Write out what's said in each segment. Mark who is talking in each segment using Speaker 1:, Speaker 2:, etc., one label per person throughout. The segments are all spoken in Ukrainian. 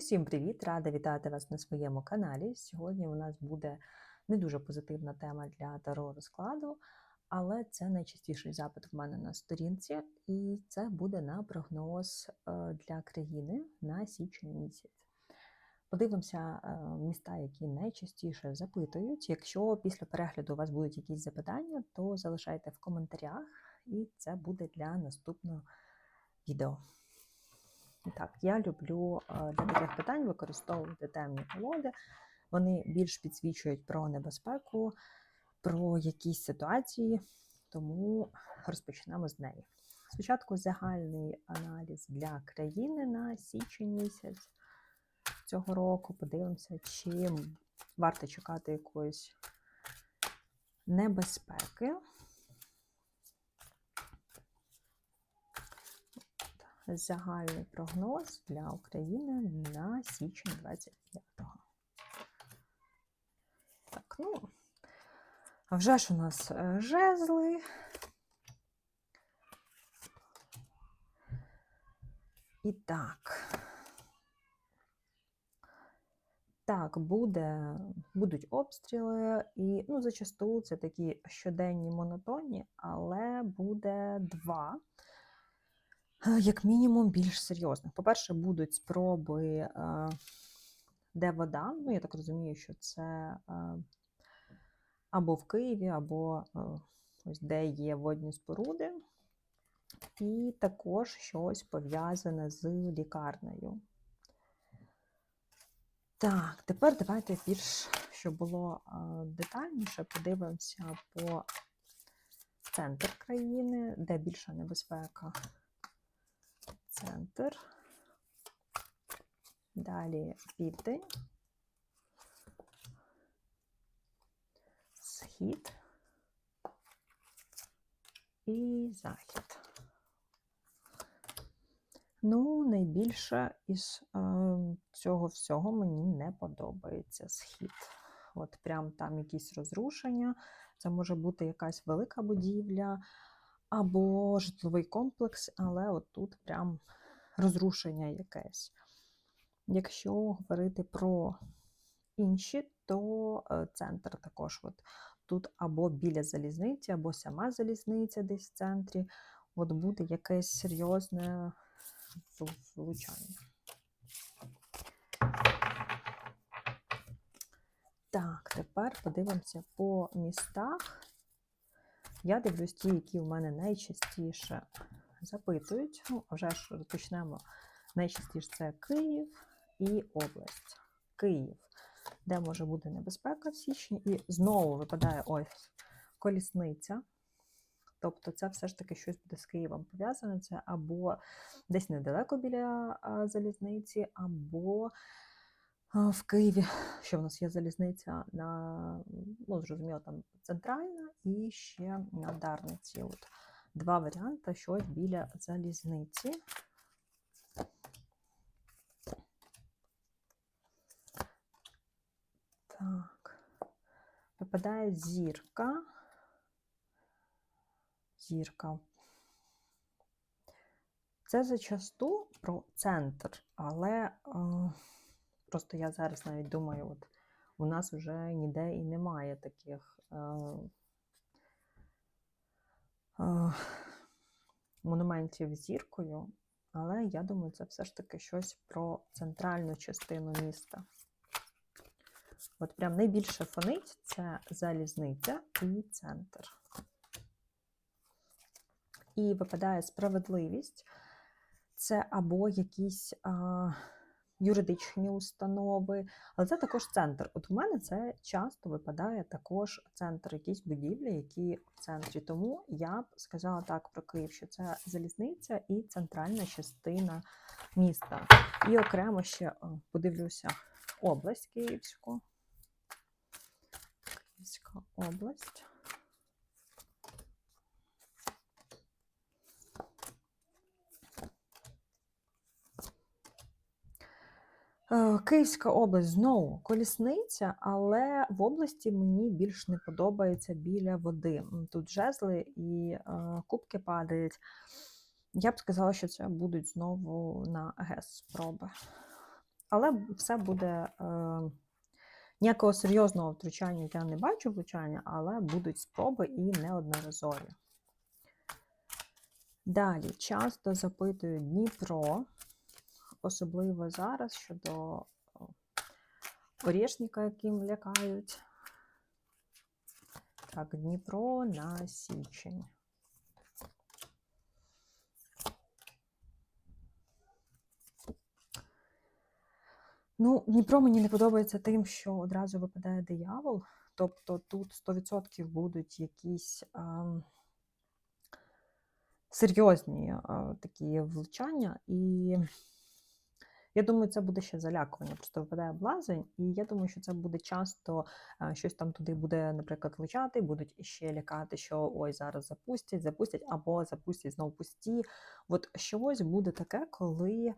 Speaker 1: Усім привіт! Рада вітати вас на своєму каналі. Сьогодні у нас буде не дуже позитивна тема для таро розкладу, але це найчастіший запит в мене на сторінці, і це буде на прогноз е, для країни на січень місяць. Подивимося е, міста, які найчастіше запитують. Якщо після перегляду у вас будуть якісь запитання, то залишайте в коментарях, і це буде для наступного відео. Так, я люблю е, для таких питань використовувати темні колоди. Вони більш підсвічують про небезпеку, про якісь ситуації, тому розпочнемо з неї. Спочатку загальний аналіз для країни на січень місяць цього року. Подивимося, чи варто чекати якоїсь небезпеки. Загальний прогноз для України на січень 25-го. Так, ну, а вже ж у нас е, жезли. І так. Так, буде, будуть обстріли, і ну, зачасту це такі щоденні монотонні, але буде два як мінімум, більш серйозних. По-перше, будуть спроби, е, де вода. Ну, я так розумію, що це е, або в Києві, або е, ось де є водні споруди, і також щось пов'язане з лікарнею. Так, тепер давайте більш, щоб було детальніше, подивимося по центр країни, де більша небезпека центр, далі південь, схід і захід. Ну, найбільше із е, цього всього мені не подобається схід. От прям там якісь розрушення, це може бути якась велика будівля, або житловий комплекс, але от тут прям розрушення якесь. Якщо говорити про інші, то е, центр також от тут або біля залізниці, або сама залізниця десь в центрі, от буде якесь серйозне влучання. Так, тепер подивимося по містах. Я дивлюсь ті, які в мене найчастіше запитують. Ну, вже ж розпочнемо. Найчастіше це Київ і область. Київ, де може бути небезпека в січні, і знову випадає ось колісниця. Тобто, це все ж таки щось буде з Києвом пов'язане. Це або десь недалеко біля залізниці, або в Києві, що в нас є залізниця на, ну, зрозуміло, там центральна і ще на Дарниці. От Два варіанти, щось біля залізниці. Так, випадає зірка. Зірка. Це зачасту про центр, але. Е Просто я зараз навіть думаю, от у нас вже ніде і немає таких е, е, монументів зіркою, але я думаю, це все ж таки щось про центральну частину міста. От прям найбільше фонить це залізниця і центр. І випадає справедливість. Це або якісь. Е, юридичні установи, але це також центр. От у мене це часто випадає також центр, якісь будівлі, які в центрі. Тому я б сказала так про Київ, що це залізниця і центральна частина міста. І окремо ще подивлюся область Київську. Київська область. Е, Київська область знову колісниця, але в області мені більш не подобається біля води. Тут жезли і е, кубки падають. Я б сказала, що це будуть знову на ГЕС спроби. але все буде. Е, ніякого серйозного втручання я не бачу влучання, але будуть спроби і неодноразові. Далі часто запитують Дніпро, особливо зараз щодо орішника, яким лякають. Так, Дніпро на січень. Ну, Дніпро мені не подобається тим, що одразу випадає диявол. Тобто тут 100% будуть якісь а, серйозні а, такі влучання. І я думаю, це буде ще залякування. Просто випадає блазень, і я думаю, що це буде часто щось там туди буде, наприклад, влучати, будуть іще лякати, що ой, зараз запустять, запустять, або запустять знову пусті. От щось буде таке, коли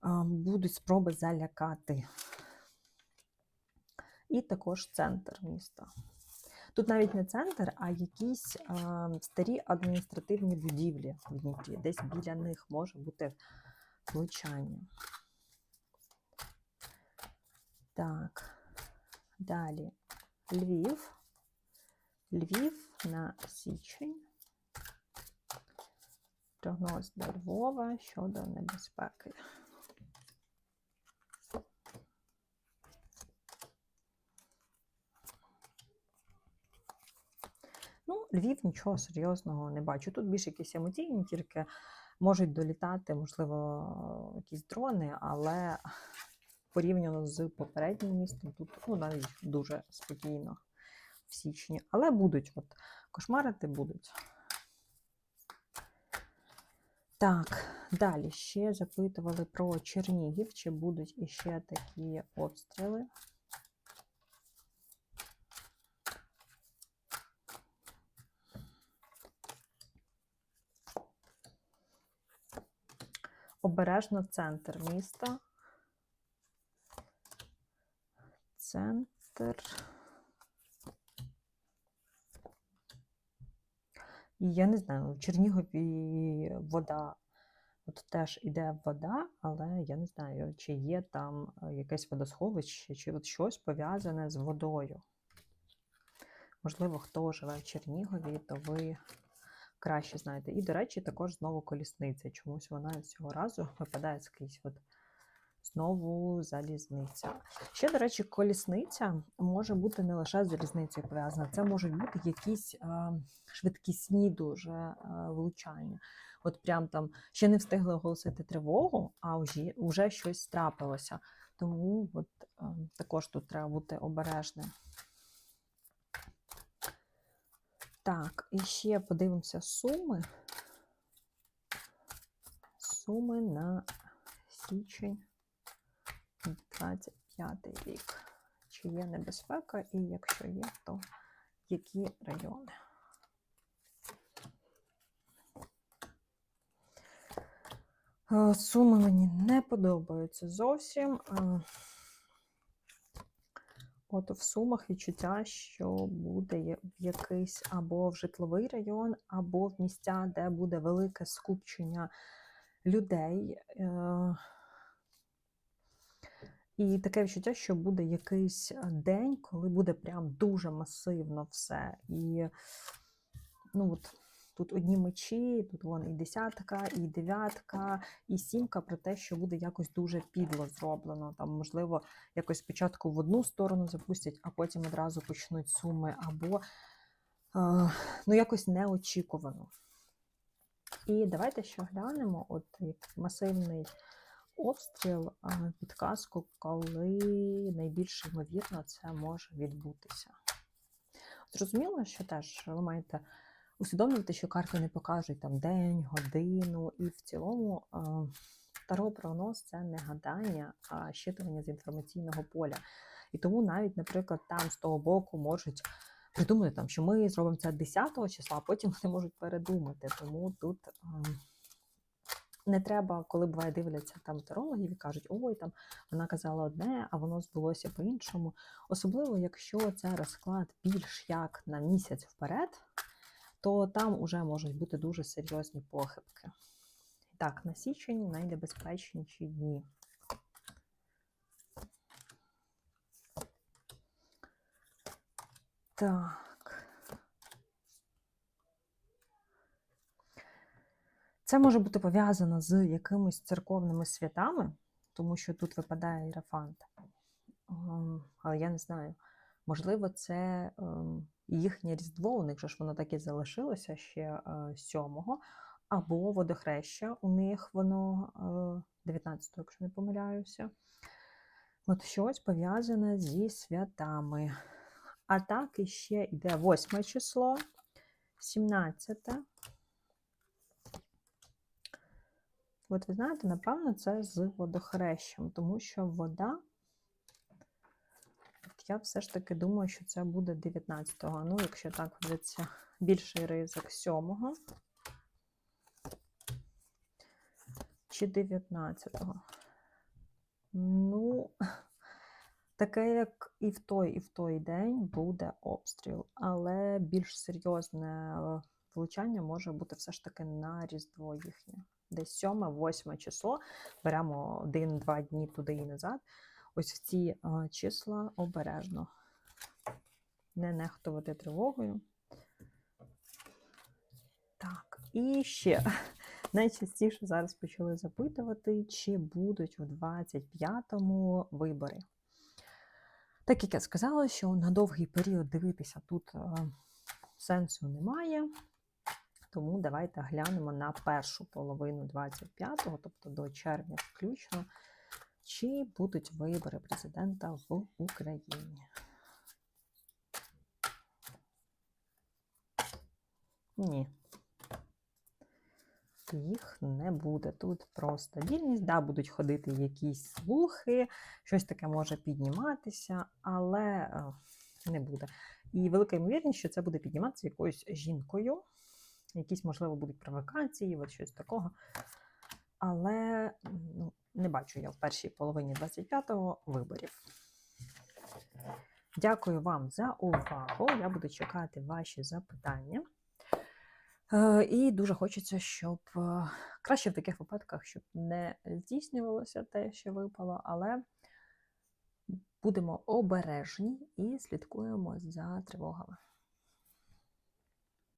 Speaker 1: а, будуть спроби залякати. І також центр міста. Тут навіть не центр, а якісь а, старі адміністративні будівлі в Дніпрі. Десь біля них може бути влучання. Так, далі Львів. Львів на січень. Прогноз до Львова щодо небезпеки. Ну, Львів нічого серйозного не бачу. Тут більше якісь емоційні, тільки можуть долітати, можливо, якісь дрони, але порівняно з попереднім містом, тут ну, навіть дуже спокійно в січні. Але будуть, от, кошмарити будуть. Так, далі ще запитували про Чернігів, чи будуть іще такі обстріли. Обережно центр міста. Центр. І я не знаю, в Чернігові вода, от теж іде вода, але я не знаю, чи є там е, якесь водосховище, чи от щось пов'язане з водою. Можливо, хто живе в Чернігові, то ви краще знаєте. І, до речі, також знову колісниця. Чомусь вона цього разу випадає скрізь. От знову залізниця. Ще, до речі, колісниця може бути не лише з залізницею пов'язана, це можуть бути якісь а, швидкісні дуже а, влучання. От прям там ще не встигли оголосити тривогу, а вже, вже щось трапилося. Тому от, а, також тут треба бути обережним. Так, і ще подивимося суми. Суми на січень 25 рік. Чи є небезпека, і якщо є, то які райони? Е, Суми мені не подобаються зовсім. Е, От в Сумах відчуття, що буде в якийсь або в житловий район, або в місця, де буде велике скупчення людей. І таке відчуття, що буде якийсь е, день, коли буде прям дуже масивно все. І ну от тут одні мечі, тут вон і десятка, і дев'ятка, і сімка про те, що буде якось дуже підло зроблено. Там, можливо, якось спочатку в одну сторону запустять, а потім одразу почнуть суми, або е, ну, якось неочікувано. І давайте ще глянемо, от як масивний обстріл, е, підказку, коли найбільш ймовірно це може відбутися. Зрозуміло, що теж ви маєте усвідомлювати, що карти не покажуть там день, годину, і в цілому е, таро прогноз це не гадання, а щитування з інформаційного поля. І тому навіть, наприклад, там з того боку можуть придумати, там, що ми зробимо це 10 числа, а потім вони можуть передумати. Тому тут е, не треба, коли буває дивляться там терологів і кажуть, ой, там вона казала одне, а воно збулося по-іншому. Особливо, якщо це розклад більш як на місяць вперед, то там уже можуть бути дуже серйозні похибки. Так, на січень найнебезпечніші дні. Так. Це може бути пов'язано з якимись церковними святами, тому що тут випадає ірафант. Ем, Але я не знаю. Можливо, це ем, їхнє Різдво, у них же ж воно так і залишилося ще е, 7-го, або водохреща, у них воно е, 19-го, якщо не помиляюся. От щось пов'язане зі святами. А так іще йде 8 число, 17. От ви знаєте, напевно, це з водохрещем, тому що вода. От я все ж таки думаю, що це буде 19-го. Ну, якщо так ведеться більший ризик 7-го. Чи 19-го. Ну, таке, як і в той, і в той день буде обстріл, але більш серйозне влучання може бути все ж таки на Різдво їхнє. Десь 7-8 число. Беремо один-два дні туди і назад. Ось в ці числа обережно. Не нехтувати тривогою. Так, і ще найчастіше зараз почали запитувати, чи будуть у 25-му вибори. Так як я сказала, що на довгий період дивитися тут сенсу немає. Тому давайте глянемо на першу половину 25-го, тобто до червня включно, чи будуть вибори президента в Україні. Ні. Їх не буде. Тут про стабільність. Да, будуть ходити якісь слухи, щось таке може підніматися, але е, не буде. І велика ймовірність, що це буде підніматися якоюсь жінкою. Якісь, можливо, будуть провокації, от щось такого. Але ну, не бачу я в першій половині 25-го виборів. Дякую вам за увагу. Я буду чекати ваші запитання. Е, І дуже хочеться, щоб е, краще в таких випадках, щоб не здійснювалося те, що випало, але будемо обережні і слідкуємо за тривогами.